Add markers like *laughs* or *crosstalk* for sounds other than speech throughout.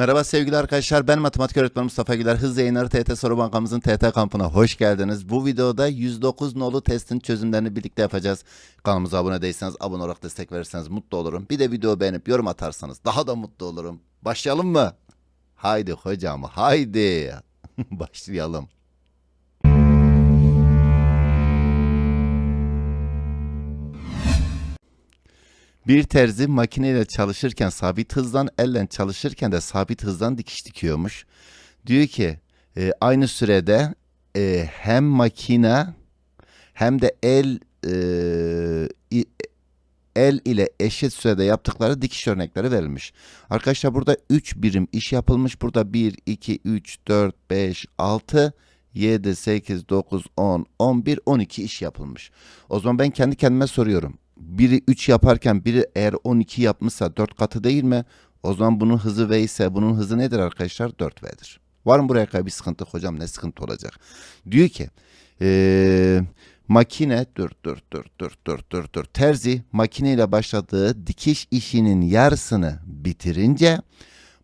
Merhaba sevgili arkadaşlar ben matematik öğretmeni Mustafa Güler. Hız yayınları TT Soru Bankamızın TT kampına hoş geldiniz. Bu videoda 109 nolu testin çözümlerini birlikte yapacağız. Kanalımıza abone değilseniz abone olarak destek verirseniz mutlu olurum. Bir de video beğenip yorum atarsanız daha da mutlu olurum. Başlayalım mı? Haydi hocam haydi. *laughs* Başlayalım. Bir terzi makineyle çalışırken sabit hızdan, elle çalışırken de sabit hızdan dikiş dikiyormuş. Diyor ki e, aynı sürede e, hem makine hem de el e, el ile eşit sürede yaptıkları dikiş örnekleri verilmiş. Arkadaşlar burada 3 birim iş yapılmış. Burada 1, 2, 3, 4, 5, 6, 7, 8, 9, 10, 11, 12 iş yapılmış. O zaman ben kendi kendime soruyorum. Biri 3 yaparken biri eğer 12 yapmışsa 4 katı değil mi? O zaman bunun hızı V ise bunun hızı nedir arkadaşlar? 4V'dir. Var mı buraya kadar bir sıkıntı hocam? Ne sıkıntı olacak? Diyor ki eee, makine dur dur dur dur dur dur dur terzi makineyle başladığı dikiş işinin yarısını bitirince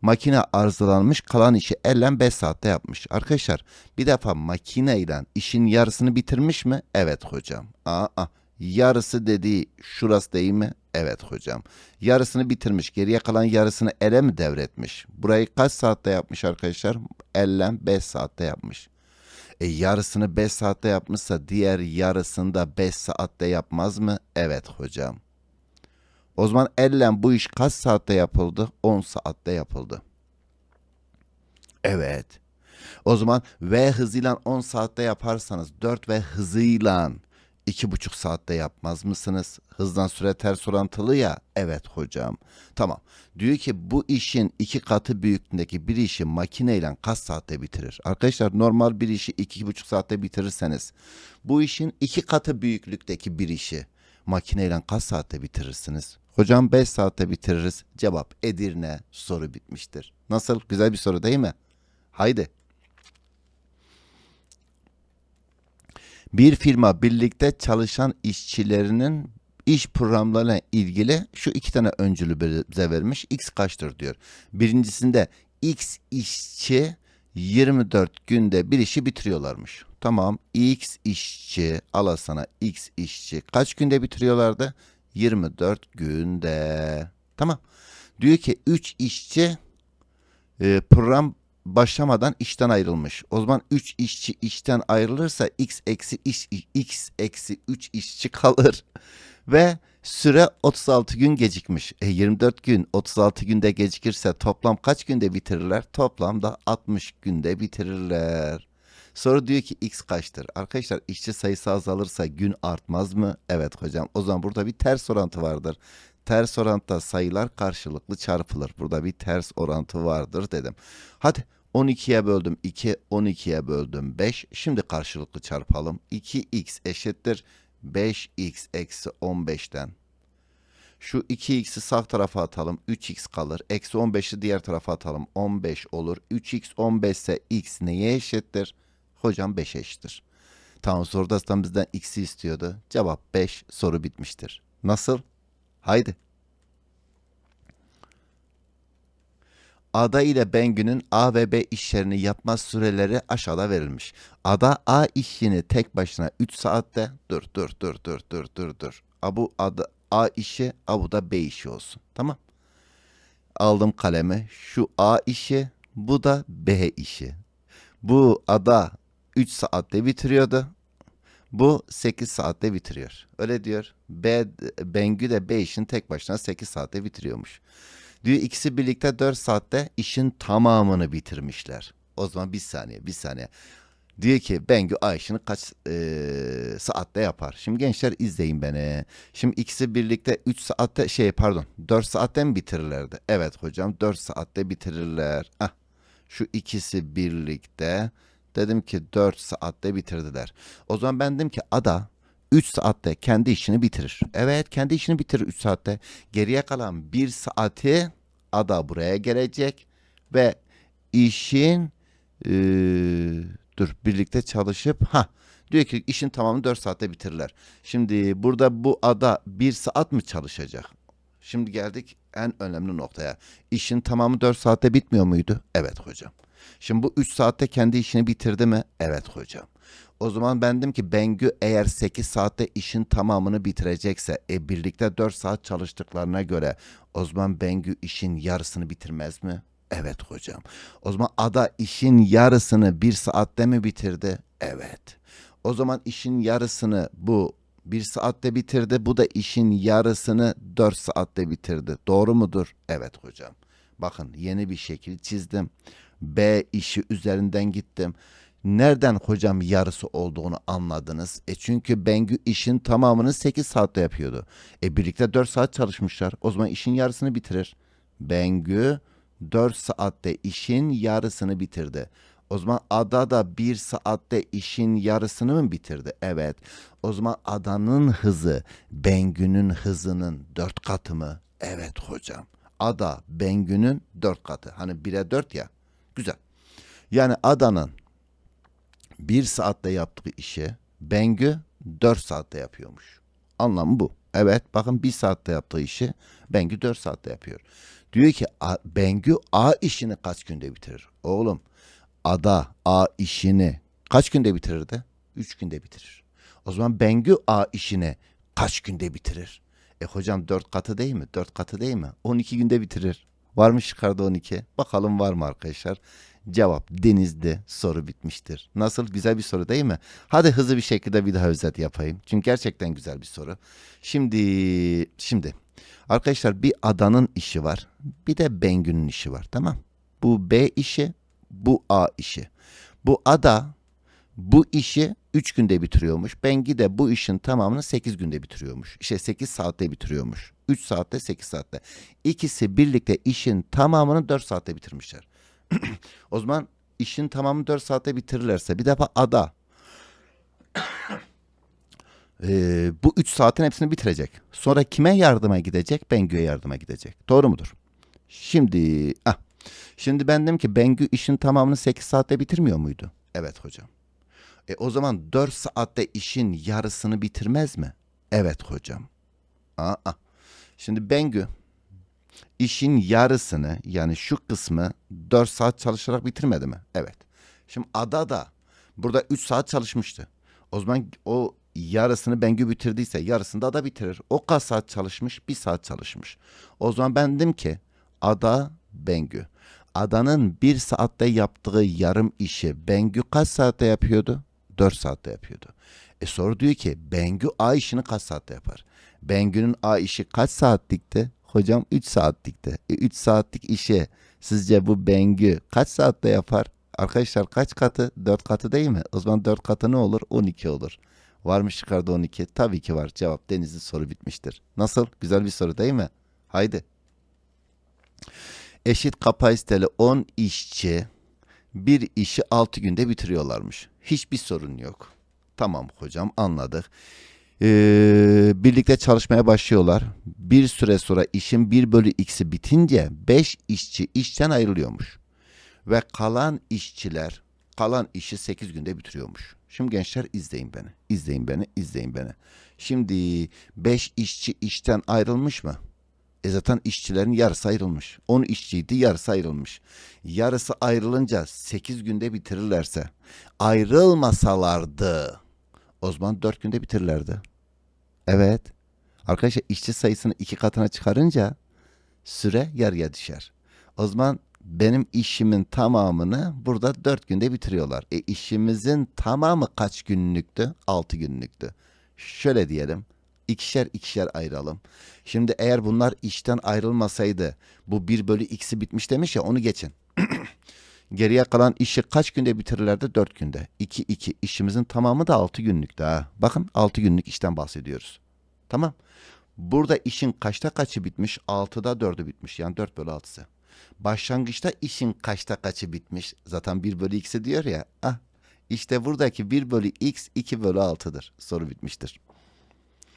makine arızalanmış kalan işi ellen 5 saatte yapmış. Arkadaşlar bir defa makineyle işin yarısını bitirmiş mi? Evet hocam. Aa, yarısı dediği şurası değil mi? Evet hocam. Yarısını bitirmiş. Geriye kalan yarısını ele mi devretmiş? Burayı kaç saatte yapmış arkadaşlar? Ellen 5 saatte yapmış. E yarısını 5 saatte yapmışsa diğer yarısını da 5 saatte yapmaz mı? Evet hocam. O zaman ellen bu iş kaç saatte yapıldı? 10 saatte yapıldı. Evet. O zaman V hızıyla 10 saatte yaparsanız 4 V hızıyla 2,5 saatte yapmaz mısınız? Hızdan süre ters orantılı ya. Evet hocam. Tamam. Diyor ki bu işin iki katı büyüklüğündeki bir işi makineyle kaç saatte bitirir? Arkadaşlar normal bir işi 2,5 saatte bitirirseniz bu işin iki katı büyüklükteki bir işi makineyle kaç saatte bitirirsiniz? Hocam 5 saatte bitiririz. Cevap Edirne. Soru bitmiştir. Nasıl? Güzel bir soru değil mi? Haydi. Bir firma birlikte çalışan işçilerinin iş programlarına ilgili şu iki tane öncülü bize vermiş. X kaçtır diyor. Birincisinde X işçi 24 günde bir işi bitiriyorlarmış. Tamam X işçi ala sana X işçi kaç günde bitiriyorlardı? 24 günde. Tamam. Diyor ki 3 işçi e, program başlamadan işten ayrılmış. O zaman 3 işçi işten ayrılırsa x eksi iş, x eksi 3 işçi kalır. *laughs* Ve süre 36 gün gecikmiş. E 24 gün 36 günde gecikirse toplam kaç günde bitirirler? Toplamda 60 günde bitirirler. Soru diyor ki x kaçtır? Arkadaşlar işçi sayısı azalırsa gün artmaz mı? Evet hocam. O zaman burada bir ters orantı vardır. Ters orantıda sayılar karşılıklı çarpılır. Burada bir ters orantı vardır dedim. Hadi 12'ye böldüm 2, 12'ye böldüm 5. Şimdi karşılıklı çarpalım. 2x eşittir 5x eksi 15'ten. Şu 2x'i sağ tarafa atalım. 3x kalır. Eksi 15'i diğer tarafa atalım. 15 olur. 3x 15 ise x neye eşittir? Hocam 5'e eşittir. Tamam soruda bizden x'i istiyordu. Cevap 5. Soru bitmiştir. Nasıl? Haydi. Ada ile Bengü'nün A ve B işlerini yapma süreleri aşağıda verilmiş. Ada A işini tek başına 3 saatte dur dur dur dur dur dur dur. A bu ada, A işi A bu da B işi olsun. Tamam. Aldım kalemi. Şu A işi bu da B işi. Bu ada 3 saatte bitiriyordu. Bu 8 saatte bitiriyor. Öyle diyor. B, Bengü de B işini tek başına 8 saatte bitiriyormuş. Diyor ikisi birlikte 4 saatte işin tamamını bitirmişler. O zaman bir saniye bir saniye. Diyor ki Bengü A işini kaç eee, saatte yapar? Şimdi gençler izleyin beni. Şimdi ikisi birlikte 3 saatte şey pardon 4 saatte mi bitirirlerdi? Evet hocam 4 saatte bitirirler. Ah, şu ikisi birlikte dedim ki 4 saatte bitirdiler. O zaman ben dedim ki Ada 3 saatte kendi işini bitirir. Evet kendi işini bitirir 3 saatte. Geriye kalan 1 saati Ada buraya gelecek ve işin eee, dur birlikte çalışıp ha diyor ki işin tamamını 4 saatte bitirirler. Şimdi burada bu ada 1 saat mi çalışacak? Şimdi geldik En önemli noktaya. İşin tamamı 4 saatte bitmiyor muydu? Evet hocam. Şimdi bu 3 saatte kendi işini bitirdi mi? Evet hocam. O zaman ben dedim ki Bengü eğer 8 saatte işin tamamını bitirecekse e birlikte 4 saat çalıştıklarına göre o zaman Bengü işin yarısını bitirmez mi? Evet hocam. O zaman Ada işin yarısını bir saatte mi bitirdi? Evet. O zaman işin yarısını bu bir saatte bitirdi. Bu da işin yarısını 4 saatte bitirdi. Doğru mudur? Evet hocam. Bakın yeni bir şekil çizdim. B işi üzerinden gittim. Nereden hocam yarısı olduğunu anladınız? E çünkü Bengü işin tamamını 8 saatte yapıyordu. E birlikte 4 saat çalışmışlar. O zaman işin yarısını bitirir. Bengü 4 saatte işin yarısını bitirdi. O zaman Ada da 1 saatte işin yarısını mı bitirdi? Evet. O zaman Ada'nın hızı Bengü'nün hızının 4 katı mı? Evet hocam. Ada Bengü'nün 4 katı. Hani 1'e 4 ya. Güzel. Yani Ada'nın bir saatte yaptığı işi Bengü 4 saatte yapıyormuş. Anlamı bu. Evet bakın bir saatte yaptığı işi Bengü 4 saatte yapıyor. Diyor ki A- Bengü A işini kaç günde bitirir? Oğlum Ada A işini kaç günde bitirirdi? 3 günde bitirir. O zaman Bengü A işini kaç günde bitirir? E hocam 4 katı değil mi? 4 katı değil mi? 12 günde bitirir. Var mı çıkardı 12? Bakalım var mı arkadaşlar? Cevap denizde soru bitmiştir. Nasıl güzel bir soru değil mi? Hadi hızlı bir şekilde bir daha özet yapayım. Çünkü gerçekten güzel bir soru. Şimdi şimdi arkadaşlar bir adanın işi var. Bir de Bengü'nün işi var tamam. Bu B işi, bu A işi. Bu ada bu işi 3 günde bitiriyormuş. Bengi de bu işin tamamını 8 günde bitiriyormuş. İşte 8 saatte bitiriyormuş. 3 saatte 8 saatte. İkisi birlikte işin tamamını 4 saatte bitirmişler. *clears throat* o zaman işin tamamını 4 saatte bitirirlerse bir defa ada Ee, bu 3 saatin hepsini bitirecek. Sonra kime yardıma gidecek? Bengü'ye yardıma gidecek. Doğru mudur? Şimdi ah, şimdi ben dedim ki Bengü işin tamamını 8 saatte bitirmiyor muydu? Evet hocam. E o zaman 4 saatte işin yarısını bitirmez mi? Evet hocam. Aa, şimdi Bengü işin yarısını yani şu kısmı 4 saat çalışarak bitirmedi mi? Evet. Şimdi Ada da burada 3 saat çalışmıştı. O zaman o yarısını Bengü bitirdiyse yarısını da Ada bitirir. O kaç saat çalışmış? Bir saat çalışmış. O zaman ben dedim ki Ada Bengü. Adanın bir saatte yaptığı yarım işi Bengü kaç saatte yapıyordu? 4 saatte yapıyordu. E soru diyor ki Bengü A işini kaç saatte yapar? Bengü'nün A işi kaç saatlikti? Hocam 3 saatlikti. E 3 saatlik işi sizce bu Bengü kaç saatte yapar? Arkadaşlar kaç katı? 4 katı değil mi? O zaman 4 katı ne olur? 12 olur. Var mı çıkardı 12? Tabii ki var. Cevap Deniz'in soru bitmiştir. Nasıl? Güzel bir soru değil mi? Haydi. Eşit kapasiteli 10 işçi bir işi 6 günde bitiriyorlarmış. Hiçbir sorun yok. Tamam hocam anladık. Ee, birlikte çalışmaya başlıyorlar. Bir süre sonra işin 1 bölü x'i bitince 5 işçi işten ayrılıyormuş. Ve kalan işçiler kalan işi 8 günde bitiriyormuş. Şimdi gençler izleyin beni. İzleyin beni, izleyin beni. Şimdi 5 işçi işten ayrılmış mı? E zaten işçilerin yarısı ayrılmış. 10 işçiydi yarısı ayrılmış. Yarısı ayrılınca 8 günde bitirirlerse ayrılmasalardı o zaman 4 günde bitirirlerdi. Evet. Arkadaşlar işçi sayısını iki katına çıkarınca süre yarıya düşer. O zaman benim işimin tamamını burada 4 günde bitiriyorlar. E işimizin tamamı kaç günlüktü? 6 günlüktü. Şöyle diyelim. ikişer ikişer ayıralım. Şimdi eğer bunlar işten ayrılmasaydı bu 1 bölü x'i bitmiş demiş ya onu geçin. *clears throat* Geriye kalan işi kaç günde bitirirlerdi? 4 günde. 2 2 işimizin tamamı da 6 günlükte ha. Bakın 6 günlük işten bahsediyoruz. Tamam. Burada işin kaçta kaçı bitmiş? 6'da 4'ü bitmiş. Yani 4 bölü 6'sı. Başlangıçta işin kaçta kaçı bitmiş? Zaten 1 bölü x'i diyor ya. Ah, işte buradaki 1 bölü x 2 bölü 6'dır. Soru bitmiştir.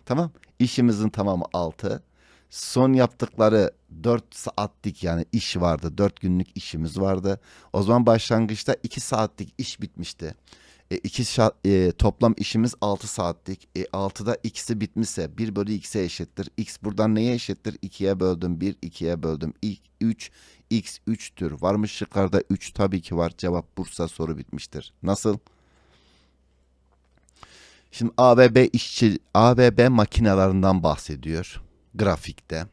Tamam. İşimizin tamamı 6. Son yaptıkları 4 saatlik yani iş vardı. 4 günlük işimiz vardı. O zaman başlangıçta 2 saatlik iş bitmişti. E, iki şa- e, toplam işimiz 6 saatlik. E, 6'da x'i bitmişse 1 bölü x'e eşittir. x buradan neye eşittir? 2'ye böldüm 1, 2'ye böldüm 3, x 3'tür. Var mı şıklarda 3? Tabii ki var. Cevap Bursa soru bitmiştir. Nasıl? Şimdi A ve B işçi A ve B makinelerinden bahsediyor grafikte.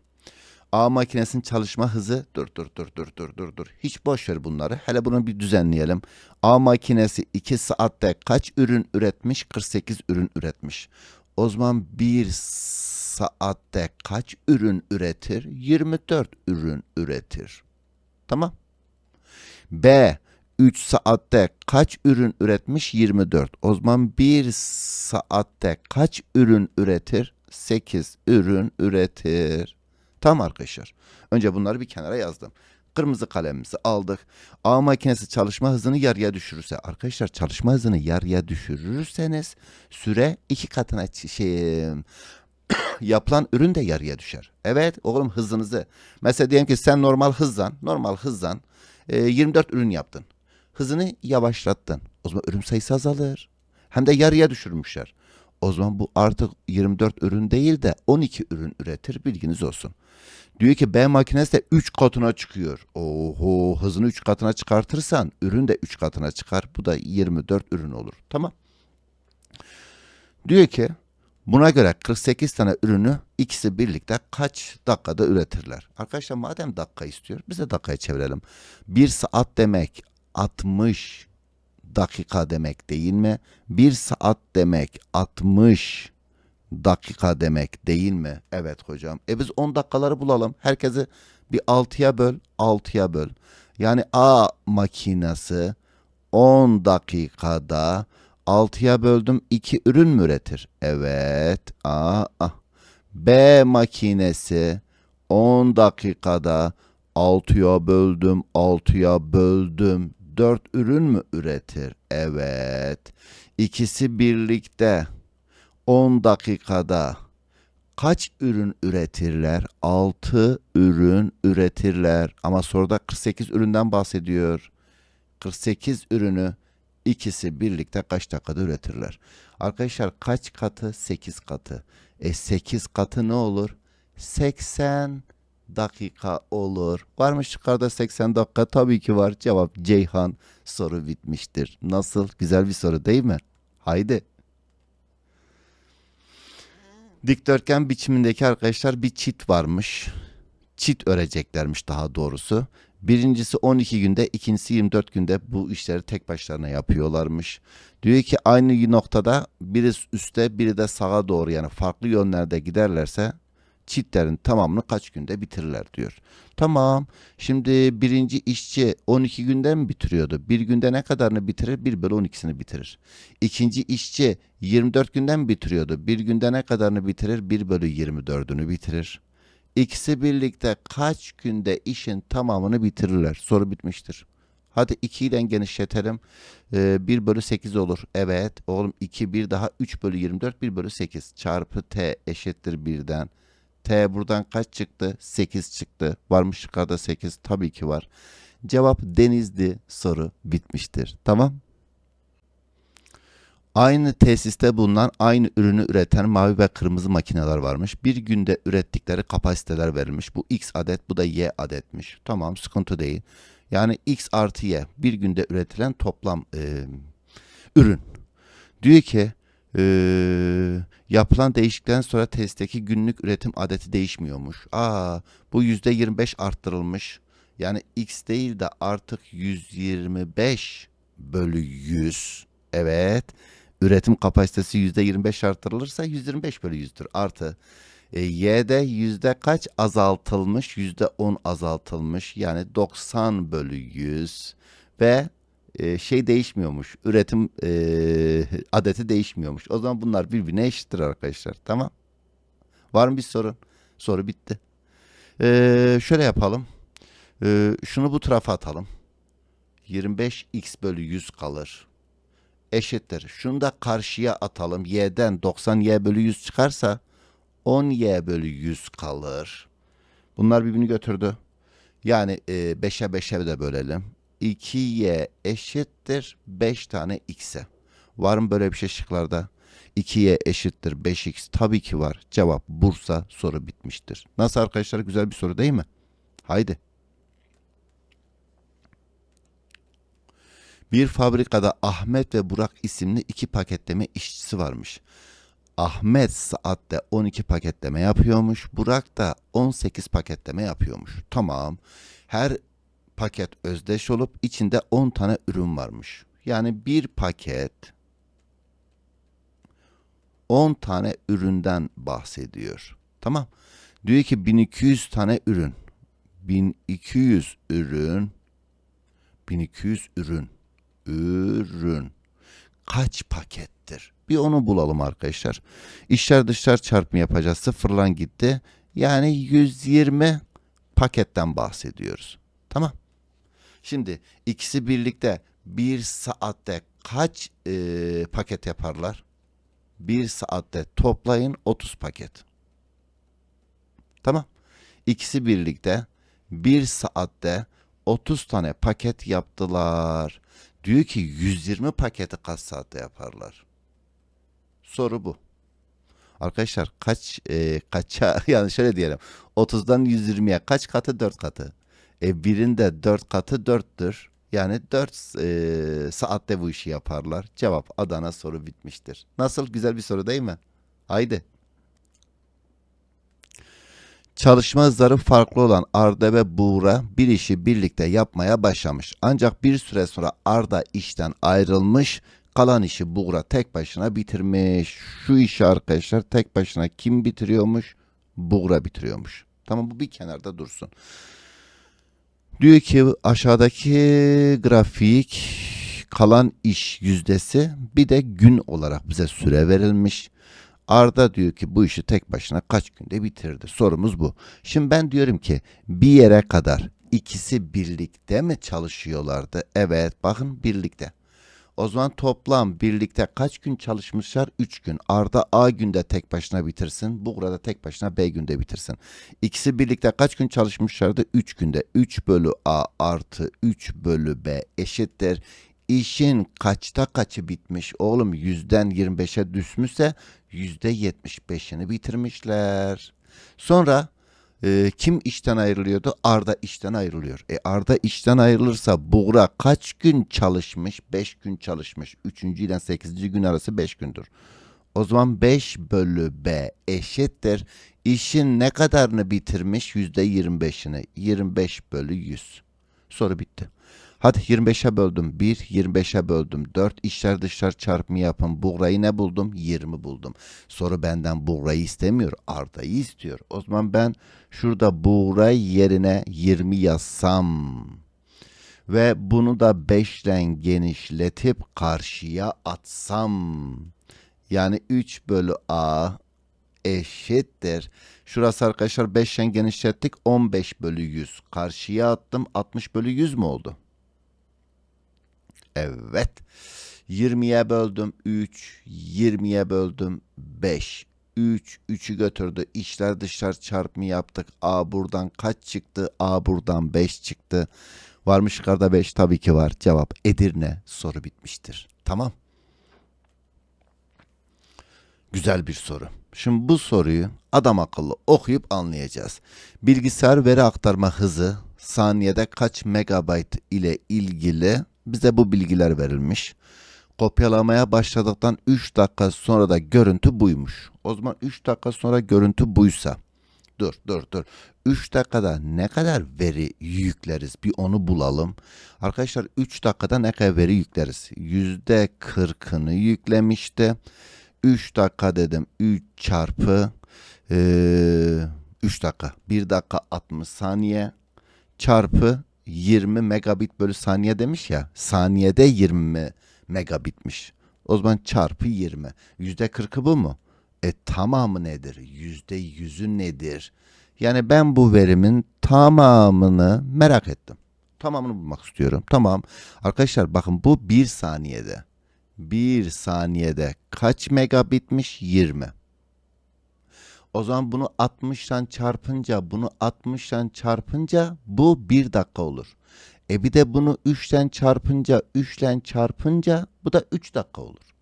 A makinesinin çalışma hızı dur dur dur dur dur dur dur. Hiç boş ver bunları. Hele bunu bir düzenleyelim. A makinesi 2 saatte kaç ürün üretmiş? 48 ürün üretmiş. O zaman 1 saatte kaç ürün üretir? 24 ürün üretir. Tamam. B 3 saatte kaç ürün üretmiş? 24. O zaman 1 saatte kaç ürün üretir? 8 ürün üretir. Tamam arkadaşlar. Önce bunları bir kenara yazdım. Kırmızı kalemimizi aldık. A makinesi çalışma hızını yarıya düşürürse arkadaşlar çalışma hızını yarıya düşürürseniz süre iki katına şey *coughs* yapılan ürün de yarıya düşer. Evet oğlum hızınızı. Mesela diyelim ki sen normal hızdan, normal hızdan e, 24 ürün yaptın. Hızını yavaşlattın. O zaman ürün sayısı azalır. Hem de yarıya düşürmüşler. O zaman bu artık 24 ürün değil de 12 ürün üretir bilginiz olsun. Diyor ki B makinesi de 3 katına çıkıyor. Oho hızını 3 katına çıkartırsan ürün de 3 katına çıkar. Bu da 24 ürün olur. Tamam. Diyor ki buna göre 48 tane ürünü ikisi birlikte kaç dakikada üretirler? Arkadaşlar madem dakika istiyor biz de dakikaya çevirelim. 1 saat demek 60 dakika demek değil mi? 1 saat demek 60 dakika demek değil mi? Evet hocam. E biz 10 dakikaları bulalım. Herkesi bir 6'ya böl, 6'ya böl. Yani A makinesi 10 dakikada 6'ya böldüm 2 ürün mü üretir? Evet. A, A. B makinesi 10 dakikada 6'ya böldüm 6'ya böldüm 4 ürün mü üretir? Evet. İkisi birlikte 10 dakikada kaç ürün üretirler? 6 ürün üretirler. Ama soruda 48 üründen bahsediyor. 48 ürünü ikisi birlikte kaç dakikada üretirler? Arkadaşlar kaç katı? 8 katı. E 8 katı ne olur? 80 dakika olur. Var mı yukarıda 80 dakika? Tabii ki var. Cevap Ceyhan. Soru bitmiştir. Nasıl? Güzel bir soru değil mi? Haydi. Dikdörtgen biçimindeki arkadaşlar bir çit varmış. Çit öreceklermiş daha doğrusu. Birincisi 12 günde, ikincisi 24 günde bu işleri tek başlarına yapıyorlarmış. Diyor ki aynı noktada biri üste biri de sağa doğru yani farklı yönlerde giderlerse çitlerin tamamını kaç günde bitirirler diyor. Tamam. Şimdi birinci işçi 12 günde mi bitiriyordu? Bir günde ne kadarını bitirir? 1 bölü 12'sini bitirir. İkinci işçi 24 günden mi bitiriyordu? Bir günde ne kadarını bitirir? 1 bölü 24'ünü bitirir. İkisi birlikte kaç günde işin tamamını bitirirler? Soru bitmiştir. Hadi 2 ile genişletelim. Ee, 1 bölü 8 olur. Evet oğlum 2 1 daha 3 bölü 24 1 bölü 8 çarpı t eşittir 1'den. T buradan kaç çıktı? 8 çıktı. Varmış yukarıda 8. Tabii ki var. Cevap Denizli soru bitmiştir. Tamam. Aynı tesiste bulunan aynı ürünü üreten mavi ve kırmızı makineler varmış. Bir günde ürettikleri kapasiteler verilmiş. Bu x adet bu da y adetmiş. Tamam sıkıntı değil. Yani x artı y bir günde üretilen toplam e, ürün. Diyor ki e, yapılan değişiklikten sonra testteki günlük üretim adeti değişmiyormuş. Aa bu yüzde 25 arttırılmış. Yani x değil de artık 125 bölü 100. Evet. Üretim kapasitesi yüzde 25 artırılırsa 125 bölü 100'dür. Artı e, y'de yüzde kaç azaltılmış? Yüzde 10 azaltılmış. Yani 90 bölü 100 ve e, şey değişmiyormuş. Üretim e, adeti değişmiyormuş. O zaman bunlar birbirine eşittir arkadaşlar. Tamam. Var mı bir sorun? Soru bitti. E, şöyle yapalım. E, şunu bu tarafa atalım. 25x bölü 100 kalır. Eşittir. Şunu da karşıya atalım. y'den 90y bölü 100 çıkarsa 10y bölü 100 kalır. Bunlar birbirini götürdü. Yani e, 5'e 5'e de bölelim. 2y eşittir 5 tane x'e. Var mı böyle bir şey şıklarda? 2y eşittir 5x tabii ki var. Cevap Bursa soru bitmiştir. Nasıl arkadaşlar güzel bir soru değil mi? Haydi. Bir fabrikada Ahmet ve Burak isimli iki paketleme işçisi varmış. Ahmet saatte 12 paketleme yapıyormuş. Burak da 18 paketleme yapıyormuş. Tamam. Her paket özdeş olup içinde 10 tane ürün varmış. Yani bir paket 10 tane üründen bahsediyor. Tamam. Diyor ki 1200 tane ürün. 1200 ürün 1200 ürün ürün kaç pakettir? Bir onu bulalım arkadaşlar. İşler dışlar çarpımı yapacağız. Sıfırlan gitti. Yani 120 paketten bahsediyoruz. Tamam. Şimdi ikisi birlikte bir saatte kaç e, paket yaparlar? Bir saatte toplayın 30 paket. Tamam. İkisi birlikte bir saatte 30 tane paket yaptılar. Diyor ki 120 paketi kaç saatte yaparlar? Soru bu. Arkadaşlar kaç e, kaça *laughs* yani şöyle diyelim 30'dan 120'ye kaç katı 4 katı. E birinde 4 katı 4'tür. Yani 4 e, saatte bu işi yaparlar. Cevap Adana soru bitmiştir. Nasıl güzel bir soru değil mi? Haydi. Çalışma hızları farklı olan Arda ve Buğra bir işi birlikte yapmaya başlamış. Ancak bir süre sonra Arda işten ayrılmış, kalan işi Buğra tek başına bitirmiş. Şu işi arkadaşlar tek başına kim bitiriyormuş? Buğra bitiriyormuş. Tamam bu bir kenarda dursun. Diyor ki aşağıdaki grafik kalan iş yüzdesi bir de gün olarak bize süre verilmiş. Arda diyor ki bu işi tek başına kaç günde bitirdi? Sorumuz bu. Şimdi ben diyorum ki bir yere kadar ikisi birlikte mi çalışıyorlardı? Evet bakın birlikte. O zaman toplam birlikte kaç gün çalışmışlar? 3 gün. Arda A günde tek başına bitirsin. Buğra da tek başına B günde bitirsin. İkisi birlikte kaç gün çalışmışlardı? 3 günde. 3 bölü A artı 3 bölü B eşittir. İşin kaçta kaçı bitmiş? Oğlum yüzden 25'e düşmüşse yüzde 75'ini bitirmişler. Sonra e, kim işten ayrılıyordu? Arda işten ayrılıyor. E Arda işten ayrılırsa Buğra kaç gün çalışmış? 5 gün çalışmış. 3. ile 8. gün arası 5 gündür. O zaman 5 bölü B eşittir. İşin ne kadarını bitirmiş? Yüzde 25'ini. 25 bölü 100. Soru bitti. Hadi 25'e böldüm 1, 25'e böldüm 4. İşler dışlar çarpımı yapın. Buğra'yı ne buldum? 20 buldum. Soru benden Buğra'yı istemiyor. Arda'yı istiyor. O zaman ben şurada Buğra yerine 20 yazsam ve bunu da 5 ile genişletip karşıya atsam yani 3 bölü A eşittir. Şurası arkadaşlar 5 ile genişlettik 15 bölü 100. Karşıya attım 60 bölü 100 mü oldu? Evet. 20'ye böldüm 3, 20'ye böldüm 5. 3, 3'ü götürdü. İşler dışlar çarpımı yaptık. A buradan kaç çıktı? A buradan 5 çıktı. Var mı şıklarda 5? Tabii ki var. Cevap Edirne. Soru bitmiştir. Tamam. Güzel bir soru. Şimdi bu soruyu adam akıllı okuyup anlayacağız. Bilgisayar veri aktarma hızı saniyede kaç megabayt ile ilgili bize bu bilgiler verilmiş. Kopyalamaya başladıktan 3 dakika sonra da görüntü buymuş. O zaman 3 dakika sonra görüntü buysa dur dur dur. 3 dakikada ne kadar veri yükleriz bir onu bulalım. Arkadaşlar 3 dakikada ne kadar veri yükleriz? %40'ını yüklemişti. 3 dakika dedim 3 çarpı e, 3 dakika 1 dakika 60 saniye çarpı 20 megabit bölü saniye demiş ya saniyede 20 megabitmiş. O zaman çarpı 20. Yüzde 40'ı bu mu? E tamamı nedir? Yüzde yüzü nedir? Yani ben bu verimin tamamını merak ettim. Tamamını bulmak istiyorum. Tamam. Arkadaşlar bakın bu bir saniyede. Bir saniyede kaç megabitmiş? 20. O zaman bunu 60'tan çarpınca, bunu 60'tan çarpınca bu 1 dakika olur. E bir de bunu 3'ten çarpınca, 3'ten çarpınca bu da 3 dakika olur.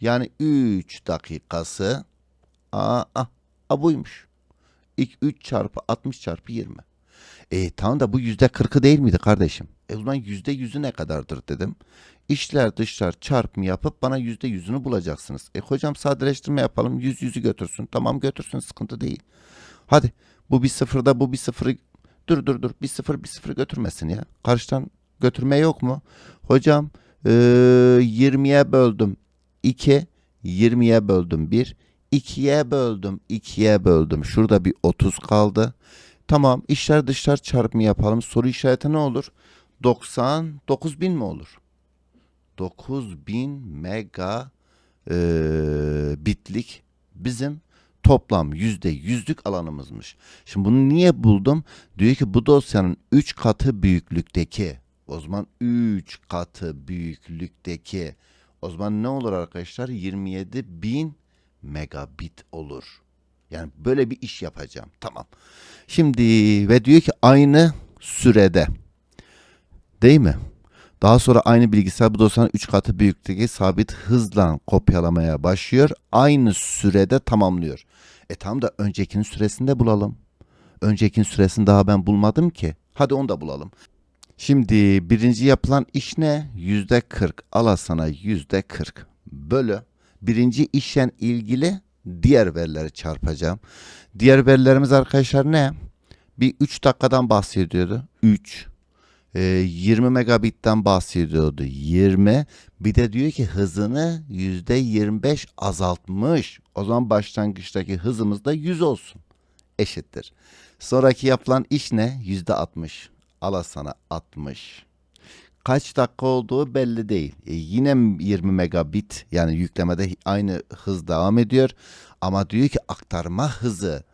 Yani 3 dakikası aa, aa, buymuş. İlk 3 çarpı 60 çarpı 20. E tamam da bu yüzde 40'ı değil miydi kardeşim? E o zaman yüzde yüzü ne kadardır dedim. İşler dışlar çarpımı yapıp bana yüzde yüzünü bulacaksınız. E hocam sadeleştirme yapalım. Yüz yüzü götürsün. Tamam götürsün sıkıntı değil. Hadi bu bir sıfırda bu bir sıfırı dur dur dur bir sıfır bir sıfır götürmesin ya. Karşıdan götürme yok mu? Hocam eee 20'ye böldüm 2 20'ye böldüm 1 2'ye böldüm 2'ye böldüm. Şurada bir 30 kaldı. Tamam işler dışlar çarpımı yapalım. Soru işareti ne olur? 90 9000 mi olur? 9000 mega eee, bitlik bizim toplam yüzde yüzlük alanımızmış. Şimdi bunu niye buldum? Diyor ki bu dosyanın 3 katı büyüklükteki o zaman 3 katı büyüklükteki o zaman ne olur arkadaşlar? 27 bin megabit olur. Yani böyle bir iş yapacağım. Tamam. Şimdi ve diyor ki aynı sürede değil mi? Daha sonra aynı bilgisayar bu dosyanın 3 katı büyüklükteki sabit hızla kopyalamaya başlıyor. Aynı sürede tamamlıyor. E tamam da öncekinin süresini de bulalım. Öncekinin süresini daha ben bulmadım ki. Hadi onu da bulalım. Şimdi birinci yapılan iş ne? Yüzde 40. Ala sana yüzde 40. Bölü. Birinci işle ilgili diğer verileri çarpacağım. Diğer verilerimiz arkadaşlar ne? Bir 3 dakikadan bahsediyordu. 3. Ee, 20 megabitten bahsediyordu. 20. Bir de diyor ki hızını %25 azaltmış. O zaman başlangıçtaki hızımız da 100 olsun. Eşittir. Sonraki yapılan iş ne? %60. Ala sana 60. Kaç dakika olduğu belli değil. E, yine 20 megabit yani yüklemede aynı hız devam ediyor. Ama diyor ki aktarma hızı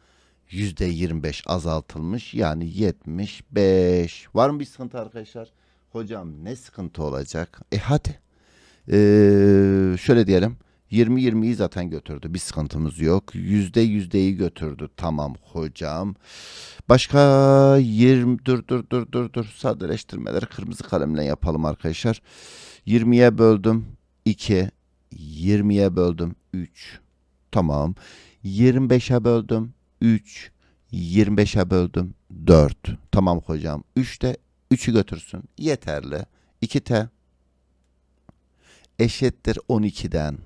%25 azaltılmış yani 75. Var mı bir sıkıntı arkadaşlar? Hocam ne sıkıntı olacak? E hadi. Ee, şöyle diyelim. 20-20'yi zaten götürdü. Bir sıkıntımız yok. Yüzde yüzdeyi götürdü. Tamam hocam. Başka 20 dur dur dur dur dur. Sadeleştirmeleri kırmızı kalemle yapalım arkadaşlar. 20'ye böldüm 2. 20'ye böldüm 3. Tamam. 25'e böldüm 3. 25'e böldüm 4. Tamam hocam. 3 de 3'ü götürsün. Yeterli. 2T eşittir 12'den.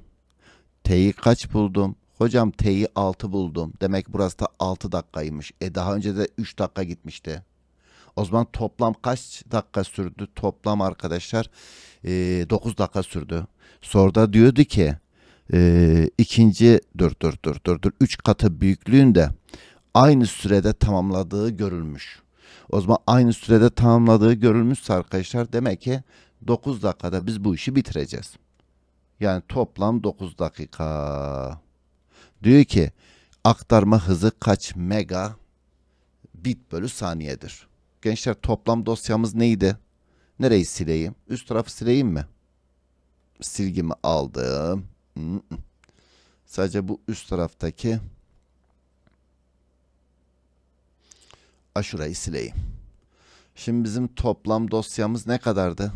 T'yi kaç buldum? Hocam T'yi 6 buldum. Demek burası da 6 dakikaymış. E daha önce de 3 dakika gitmişti. O zaman toplam kaç dakika sürdü? Toplam arkadaşlar e, 9 dakika sürdü. Soruda diyordu ki e, ikinci dur dur dur dur dur 3 katı büyüklüğünde aynı sürede tamamladığı görülmüş. O zaman aynı sürede tamamladığı görülmüşse arkadaşlar demek ki 9 dakikada biz bu işi bitireceğiz. Yani toplam 9 dakika. Diyor ki aktarma hızı kaç mega bit bölü saniyedir. Gençler toplam dosyamız neydi? Nereyi sileyim? Üst tarafı sileyim mi? Silgimi aldım. Sadece bu üst taraftaki aşurayı sileyim. Şimdi bizim toplam dosyamız ne kadardı?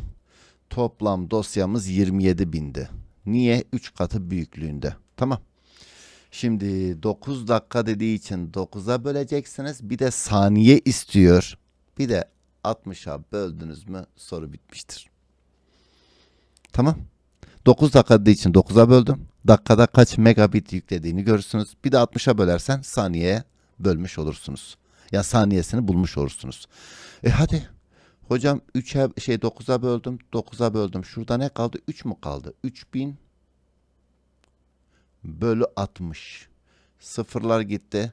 Toplam dosyamız 27 bindi. Niye? 3 katı büyüklüğünde. Tamam. Şimdi 9 dakika dediği için 9'a böleceksiniz. Bir de saniye istiyor. Bir de 60'a böldünüz mü soru bitmiştir. Tamam. 9 dakika dediği için 9'a böldüm. Dakikada kaç megabit yüklediğini görürsünüz. Bir de 60'a bölersen saniyeye bölmüş olursunuz. Ya saniyesini bulmuş olursunuz. E hadi. Hocam 3'e şey 9'a böldüm. 9'a böldüm. Şurada ne kaldı? 3 mü kaldı? 3000 bölü 60. Sıfırlar gitti.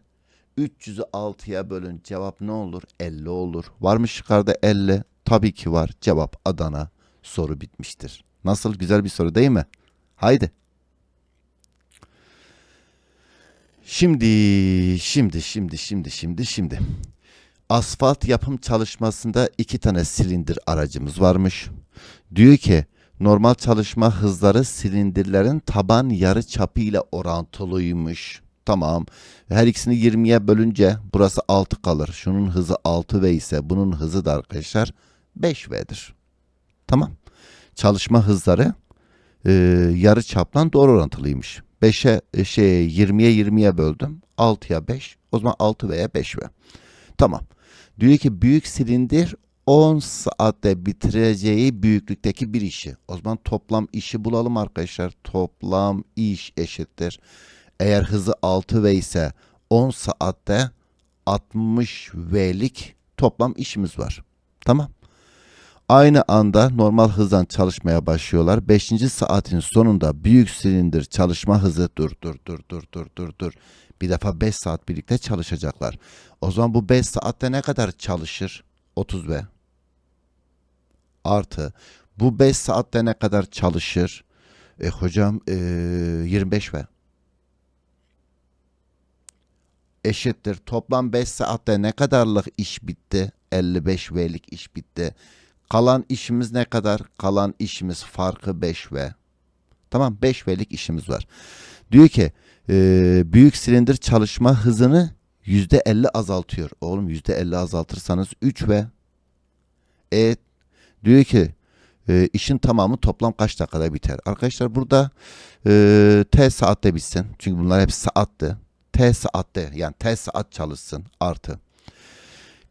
300'ü 6'ya bölün. Cevap ne olur? 50 olur. Var mı şıklarda 50? Tabii ki var. Cevap Adana. Soru bitmiştir. Nasıl? Güzel bir soru değil mi? Haydi. Şimdi, şimdi, şimdi, şimdi, şimdi, şimdi. Asfalt yapım çalışmasında iki tane silindir aracımız varmış. Diyor ki normal çalışma hızları silindirlerin taban yarı çapı ile orantılıymış. Tamam. Her ikisini 20'ye bölünce burası 6 kalır. Şunun hızı 6V ise bunun hızı da arkadaşlar 5V'dir. Tamam. Çalışma hızları e, yarı çaptan doğru orantılıymış. 5'e e, şey 20'ye 20'ye böldüm. 6'ya 5. O zaman 6 veya 5 ve. Tamam. Diyor ki büyük silindir 10 saatte bitireceği büyüklükteki bir işi. O zaman toplam işi bulalım arkadaşlar. Toplam iş eşittir. Eğer hızı 6 V ise 10 saatte 60 V'lik toplam işimiz var. Tamam. Aynı anda normal hızdan çalışmaya başlıyorlar. 5. saatin sonunda büyük silindir çalışma hızı dur dur dur dur dur dur dur. Bir defa 5 saat birlikte çalışacaklar. O zaman bu 5 saatte ne kadar çalışır? 30 V. Artı bu 5 saatte ne kadar çalışır? E hocam e, 25 V. Eşittir. Toplam 5 saatte ne kadarlık iş bitti? 55 V'lik iş bitti. Kalan işimiz ne kadar? Kalan işimiz farkı 5 V. Tamam 5 V'lik işimiz var. Diyor ki e, büyük silindir çalışma hızını %50 azaltıyor. Oğlum %50 azaltırsanız 3 V. E, diyor ki e, işin tamamı toplam kaç dakikada biter? Arkadaşlar burada e, T saatte bitsin. Çünkü bunlar hep saatte. T saatte yani T saat çalışsın artı.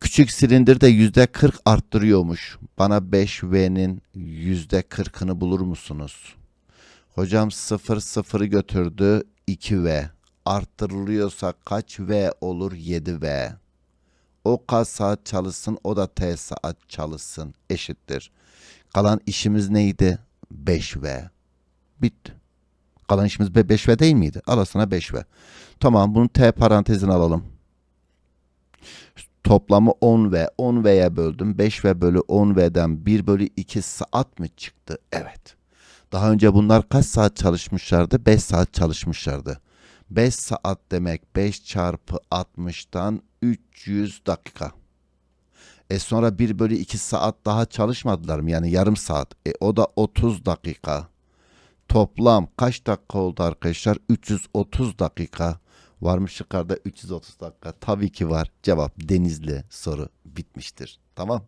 Küçük silindirde yüzde 40 arttırıyormuş. Bana 5V'nin yüzde 40'ını bulur musunuz? Hocam 0 0'ı götürdü 2V. Arttırılıyorsa kaç V olur? 7V. O kaç saat çalışsın o da T saat çalışsın eşittir. Kalan işimiz neydi? 5V. Bitti. Kalan işimiz 5V değil miydi? Alasına 5V. Tamam bunun T parantezini alalım. Toplamı 10V. 10V'ye böldüm. 5V bölü 10V'den 1 bölü 2 saat mi çıktı? Evet. Daha önce bunlar kaç saat çalışmışlardı? 5 saat çalışmışlardı. 5 saat demek 5 çarpı 60'tan 300 dakika. E sonra 1 bölü 2 saat daha çalışmadılar mı? Yani yarım saat. E o da 30 dakika. Toplam kaç dakika oldu arkadaşlar? 330 dakika. Varmış yukarıda 330 dakika. Tabii ki var. Cevap Denizli soru bitmiştir. Tamam.